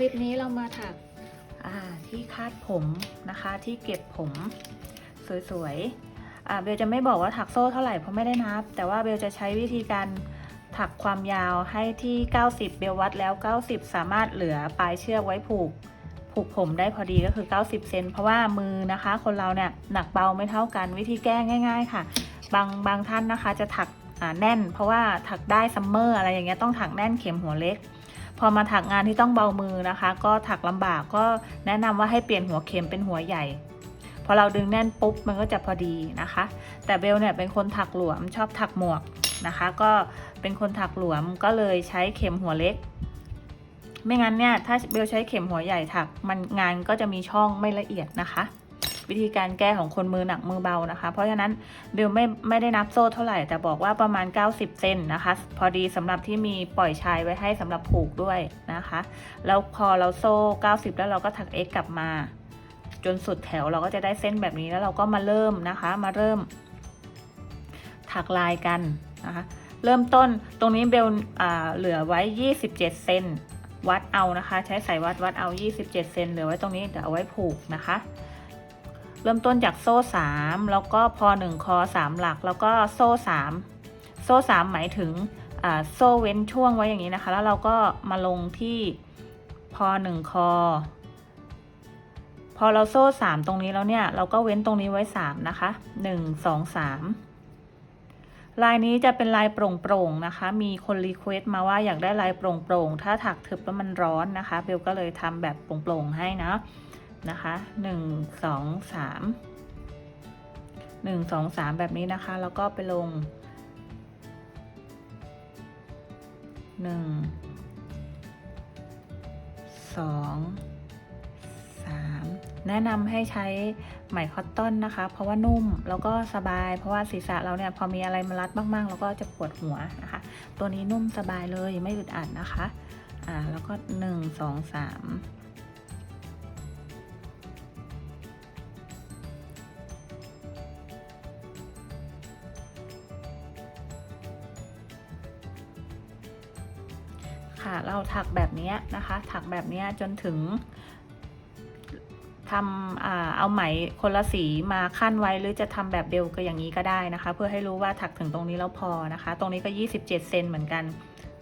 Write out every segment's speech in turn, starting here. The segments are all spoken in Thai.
ลิปนี้เรามาถักที่คาดผมนะคะที่เก็บผมสวยๆเบลจะไม่บอกว่าถักโซ่เท่าไหร่เพราะไม่ได้นับ แต่ว่าเบลจะใช้วิธีการถักความยาวให้ที่ 90 เบลวัดแล้ว 90 สามารถเหลือปลายเชือกไว้ผูก ผูกผมได้พอดีก็คือ 90 เซนเพราะว่ามือนะคะ คนเราเนี่ยหนักเบาไม่เท่ากันวิธีแก้ง่าย ๆ ค่ะ บางบางท่านนะคะจะถักแน่น เพราะว่าถักได้ซัมเมอร์อะไรอย่างเงี้ยต้องถักแน่นเข็มหัวเล็ก พอมาถักงานที่ต้องเบามือนะคะ ก็ถักลำบากก็แนะนำว่าให้เปลี่ยนหัวเข็มเป็นหัวใหญ่ พอเราดึงแน่นปุ๊บมันก็จะพอดีนะคะ แต่เบลเนี่ยเป็นคนถักหลวมชอบถักหมวกนะคะ ก็เป็นคนถักหลวมก็เลยใช้เข็มหัวเล็ก ไม่งั้นเนี่ยถ้าเบลใช้เข็มหัวใหญ่ถักมันงานก็จะมีช่องไม่ละเอียดนะคะ วิธีการแก้ของคนมือหนักมือเบานะคะ เพราะฉะนั้นเบลไม่ไม่ได้นับโซ่เท่าไหร่ แต่บอกว่าประมาณ 90 เซนนะคะ พอดีสำหรับที่มีปล่อยชายไว้ให้สำหรับผูกด้วยนะคะ แล้วพอเราโซ่ 90 แล้วเราก็ถัก X กลับมา จนสุดแถวเราก็จะได้เส้นแบบนี้แล้วเราก็มาเริ่มนะคะ มาเริ่ม ถักลายกันนะคะ เริ่มต้นตรงนี้เบลเหลือไว้ 27 เซนวัดเอานะคะ ใช้สายวัดวัดเอา 27 เซนเหลือไว้ตรงนี้เดี๋ยวเอาไว้ผูกนะคะ เริ่มต้นจากโซ่ 3 แล้วก็พอ 1 คอ 3 หลัก แล้วก็โซ่ 3 โซ่ 3 หมายถึงโซ่เว้นช่วงไว้อย่างนี้นะคะ แล้วเราก็มาลงที่พอ 1 คอ พอเราโซ่ 3 ตรงนี้แล้วเนี่ย เราก็เว้นตรงนี้ไว้ 3 นะคะ 1 2 3 ลายนี้จะเป็นลายโปร่งๆนะคะ มีคนรีเควสต์มาว่าอยากได้ลายโปร่งๆ ถ้าถักทึบแล้วมันร้อนนะคะ เบลก็เลยทำแบบโปร่งๆให้นะ นะคะหนึ่งสองสามหนึ่งสองสามแบบนี้นะคะ แล้วก็ไปลงหนึ่งสองสามแนะนำให้ใช้ไหมคอตตอนนะคะ เพราะว่านุ่มแล้วก็สบาย เพราะว่าศีรษะเราเนี่ยพอมีอะไรมารัดมากๆเราก็จะปวดหัวนะคะ ตัวนี้นุ่มสบายเลยไม่อึดอัดนะคะ อ่าแล้วก็หนึ่งสองสาม ค่ะ เราถักแบบนี้นะคะ ถักแบบนี้จนถึงทำอเอาไหมคนละสีมาขั้นไว้หรือจะทำแบบเบลก็อย่างนี้ก็ได้นะคะ เพื่อให้รู้ว่าถักถึงตรงนี้แล้วพอนะคะ ตรงนี้ก็ 27เซนเหมือนกัน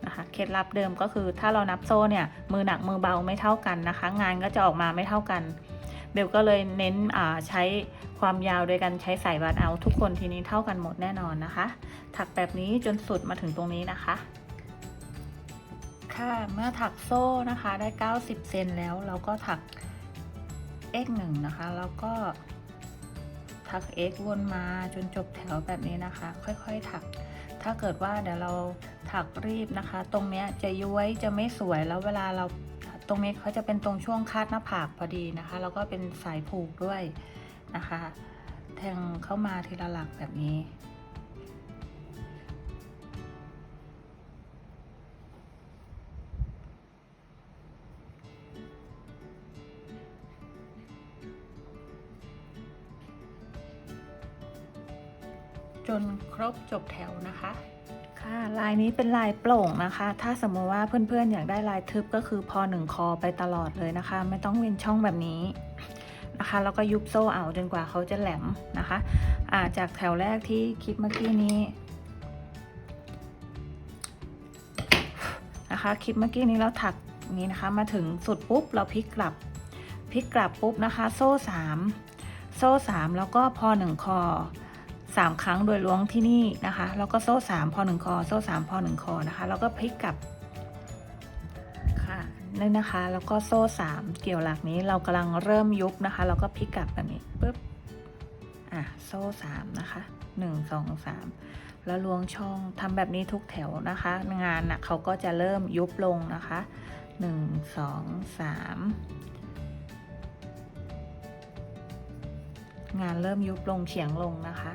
นะคะเคล็ดลับเดิมก็คือถ้าเรานับโซ่เนี่ยมือหนักมือเบาไม่เท่ากันนะคะ งานก็จะออกมาไม่เท่ากันเบลก็เลยเน้นใช้ความยาวโดยการใช้สายวัดเอาทุกคนทีนี้เท่ากันหมดแน่นอนนะคะ ถักแบบนี้จนสุดมาถึงตรงนี้นะคะ ค่ะ เมื่อถักโซ่นะคะได้ 90 เซนแล้ว เราก็ถัก x 1นะคะ แล้วก็ถัก x วนมาจนจบแถวแบบนี้นะคะ ค่อยๆถัก ถ้าเกิดว่าเดี๋ยวเราถักรีบนะคะ ตรงเนี้ยจะย้วยจะไม่สวยแล้วเวลาเราตรงนี้เขาจะเป็นตรงช่วงคาดหน้าผากพอดีนะคะ แล้วก็เป็นสายผูกด้วยนะคะ แทงเข้ามาทีละหลักแบบนี้ จนครบจบแถวนะคะ ค่ะลายนี้เป็นลายโปร่งนะคะ ถ้าสมมติว่าเพื่อนๆอยากได้ลายทึบก็คือพอหนึ่งคอไปตลอดเลยนะคะ ไม่ต้องเว้นช่องแบบนี้นะคะแล้วก็ยุบโซ่เอาจนกว่าเขาจะแหลมนะคะอาจากแถวแรกที่คิดเมื่อกี้นี้นะคะคลิปเมื่อกี้นี้เราถักนี้นะคะมาถึงสุดปุ๊บเราพลิกกลับพลิกกลับปุ๊บนะคะ โซ่สามโซ่สามแล้วก็พอหนึ่งคอ สามครั้งโดยล้วงที่นี่นะคะ แล้วก็โซ่สามพอหนึ่งคอ โซ่สามพอหนึ่งคอนะคะ แล้วก็พลิกกลับค่ะนี่นะคะ แล้วก็โซ่สามเกี่ยวหลักนี้เรากำลังเริ่มยุบนะคะ แล้วก็พลิกกลับแบบนี้ปุ๊บ อะ โซ่สามนะคะหนึ่งสองสามแล้วล้วงช่องทำแบบนี้ทุกแถวนะคะ งานนะเขาก็จะเริ่มยุบลงนะคะหนึ่งสองสามงานเริ่มยุบลงเฉียงลงนะคะ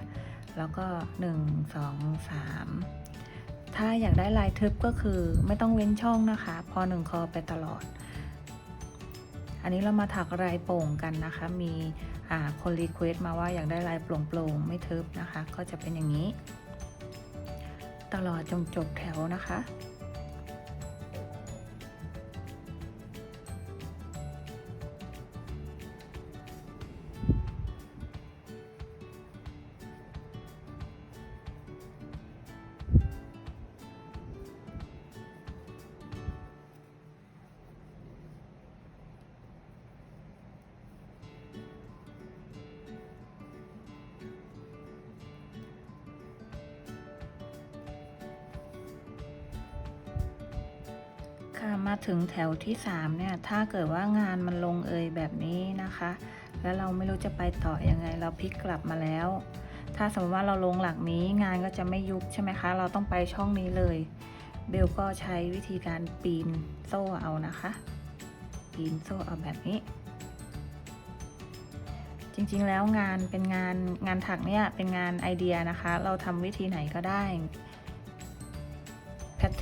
แล้วก็ 1 2 3 ถ้าอยากได้ลายทึบก็คือไม่ต้องเว้นช่องนะคะ พอหนึ่งคอไปตลอด อันนี้เรามาถักลายโป่งกันนะคะ มีคนรีเควสต์มาว่าอยากได้ลายโปร่งๆ ไม่ทึบนะคะ ก็จะเป็นอย่างนี้ ตลอดจนจบแถวนะคะ มาถึงแถวที่สามเนี่ย ถ้าเกิดว่างานมันลงเอยแบบนี้นะคะ แล้วเราไม่รู้จะไปต่ออยังไง เราพลิกกลับมาแล้ว ถ้าสมมติว่าเราลงหลักนี้งานก็จะไม่ยุบใช่ไหมคะ เราต้องไปช่องนี้เลย เบลก็ใช้วิธีการปีนโซ่เอานะคะ ปีนโซ่เอาแบบนี้ จริงๆแล้วงานเป็นงานงานถักเนี่ยเป็นงานไอเดียนะคะ เราทำวิธีไหนก็ได้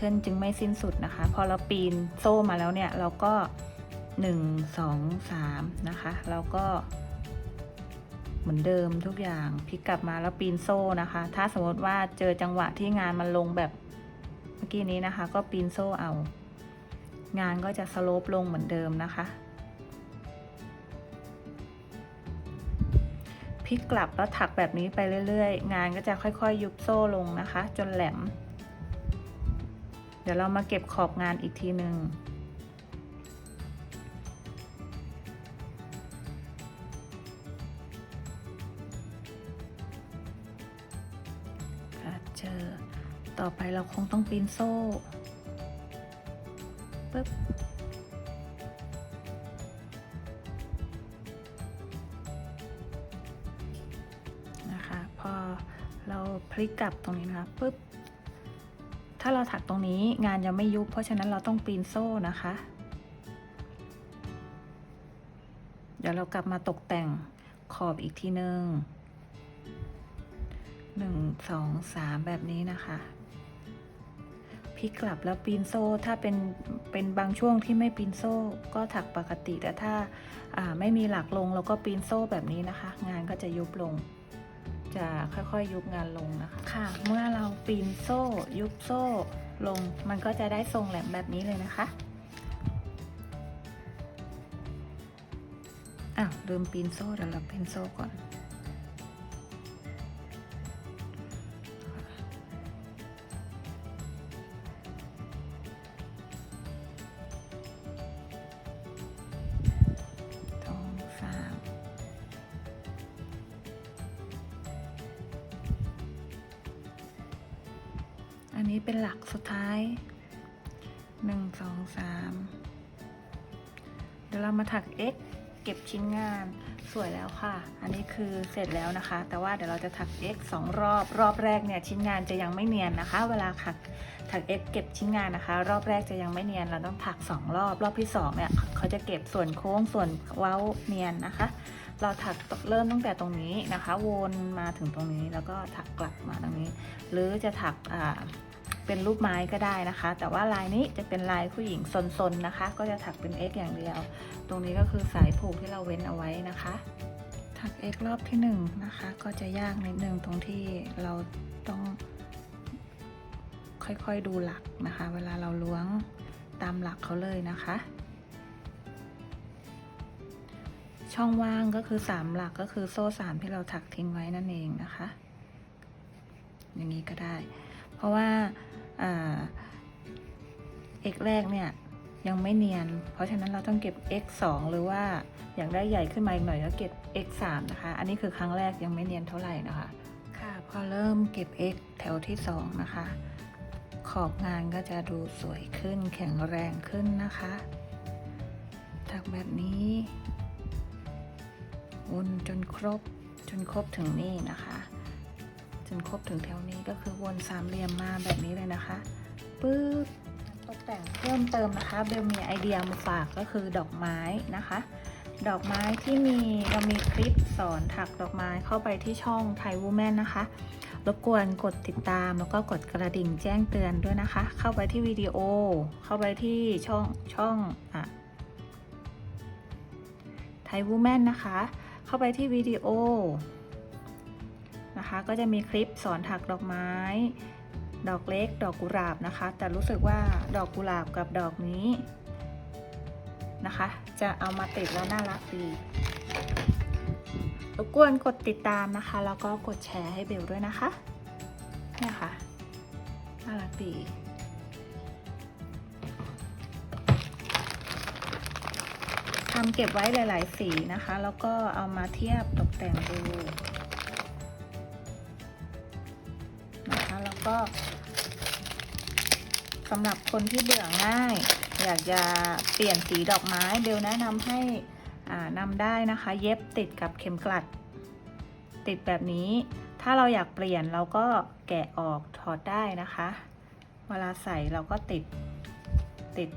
ทเทิร์นจึงไม่สิ้นสุดนะคะ พอเราปีนโซ่มาแล้วเนี่ย เราก็ 1 2 3 นะคะแล้วก็ เหมือนเดิมทุกอย่างพลิกกลับมาแล้วปีนโซ่นะคะ ถ้าสมมติว่าเจอจังหวะที่งานมันลงแบบเมื่อกี้นี้นะคะ ก็ปีนโซ่เอา งานก็จะสโลปลงเหมือนเดิมนะคะพลิกกลับแล้วถักแบบนี้ไปเรื่อย ๆ งานก็จะค่อยๆยยุบโซ่ลงนะคะ จนแหลม เดี๋ยวเรามาเก็บขอบงานอีกทีหนึ่งค่ะเจอ ต่อไปเราคงต้องปีนโซ่ปึ๊บนะคะ พอเราพลิกกลับตรงนี้นะคะปึ๊บ ถ้าเราถักตรงนี้งานยังไม่ยุบ เพราะฉะนั้นเราต้องปีนโซ่นะคะ เดี๋ยวเรากลับมาตกแต่งขอบอีกทีหนึ่งหนึ่งสองสามแบบนี้นะคะพลิกกลับแล้วปีนโซ่ถ้าเป็นเป็นบางช่วงที่ไม่ปีนโซ่ก็ถักปกติแต่ถ้าไม่มีหลักลงเราก็ปีนโซ่แบบนี้นะคะ งานก็จะยุบลง จะค่อยๆยุบงานลงนะคะ ค่ะ เมื่อเราปีนโซ่ ยุบโซ่ลง มันก็จะได้ทรงแหลมแบบนี้เลยนะคะอ้าวลืมปีนโซ่เดี๋ยวเราปีนโซ่ก่อน นี้เป็นหลักสุดท้ายหนึ่งสองสามเดี๋ยวเรามาถัก x เก็บชิ้นงานสวยแล้วค่ะ อันนี้คือเสร็จแล้วนะคะ แต่ว่าเดี๋ยวเราจะถัก x สองรอบ รอบแรกเนี่ยชิ้นงานจะยังไม่เนียนนะคะ เวลาถักถัก x เก็บชิ้นงานนะคะ รอบแรกจะยังไม่เนียน เราต้องถักสองรอบ รอบที่สองเนี่ยเขาจะเก็บส่วนโค้งส่วนเว้าเนียนนะคะ เราถักเริ่มตั้งแต่ตรงนี้นะคะ วนมาถึงตรงนี้แล้วก็ถักกลับมาตรงนี้ หรือจะถักอ่า เป็นรูปไม้ก็ได้นะคะ แต่ว่าลายนี้จะเป็นลายผู้หญิงซนๆนะคะ ก็จะถักเป็น X อย่างเดียว ตรงนี้ก็คือสายผูกที่เราเว้นเอาไว้นะคะ ถัก X รอบที่1นงนะคะ ก็จะยากนิดนึงตรงที่เราต้องค่อยๆดูหลักนะคะ เวลาเราล้วงตามหลักเขาเลยนะคะ ช่องว่างก็คือสามหลักก็คือโซ่สามที่เราถักทิ้งไว้นั่นเองนะคะ อย่างนี้ก็ได้ เพราะว่า เอกแรกเนี่ยยังไม่เนียน เพราะฉะนั้นเราต้องเก็บ x 2หรือว่าอยากได้ใหญ่ขึ้นมาอีกหน่อยก็เก็บ x 3นะคะ อันนี้คือครั้งแรกยังไม่เนียนเท่าไหร่นะคะ ค่ะพอเริ่มเก็บ x แถวที่ 2 นะคะ ขอบงานก็จะดูสวยขึ้นแข็งแรงขึ้นนะคะถักแบบนี้วนจนครบจนครบถึงนี่นะคะจ นครบถึงแถวนี้ก็คือวนสามเหลี่ยมมาแบบนี้เลยนะคะปึ๊บตกแต่งเพิ่มเติมนะคะเบลมีไอเดียมาฝากก็คือดอกไม้นะคะ ดอกไม้ที่มีเรามีคลิปสอนถักดอกไม้เข้าไปที่ช่องไทยวูแมนนะคะรบกวนกดติดตามแล้วก็กดกระดิ่งแจ้งเตือนด้วยนะคะ เข้าไปที่วิดีโอ เข้าไปที่ช่องช่องอะไทยวูแมนนะคะ เข้าไปที่วิดีโอ นะคะ ก็จะมีคลิปสอนถักดอกไม้ ดอกเล็ก ดอกกุหลาบนะคะ แต่รู้สึกว่าดอกกุหลาบกับดอกนี้นะคะ จะเอามาติดแล้วน่ารักดีรบกวนกดติดตามนะคะ แล้วก็กดแชร์ให้เบลด้วยนะคะเนี่ยค่ะน่ารักดีทำเก็บไว้หลาย ๆ สีนะคะ แล้วก็เอามาเทียบตกแต่งดู แล้วก็สำหรับคนที่เบื่อง่าย อยากจะเปลี่ยนสีดอกไม้เบลแนะนำให้นำได้นะคะ เย็บติดกับเข็มกลัด ติดแบบนี้ ถ้าเราอยากเปลี่ยนเราก็แกะออกถอดได้นะคะ เวลาใส่เราก็ติดติด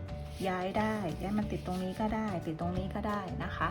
ย้ายได้ย้ายมันติดตรงนี้ก็ได้ ติดตรงนี้ก็ได้นะคะ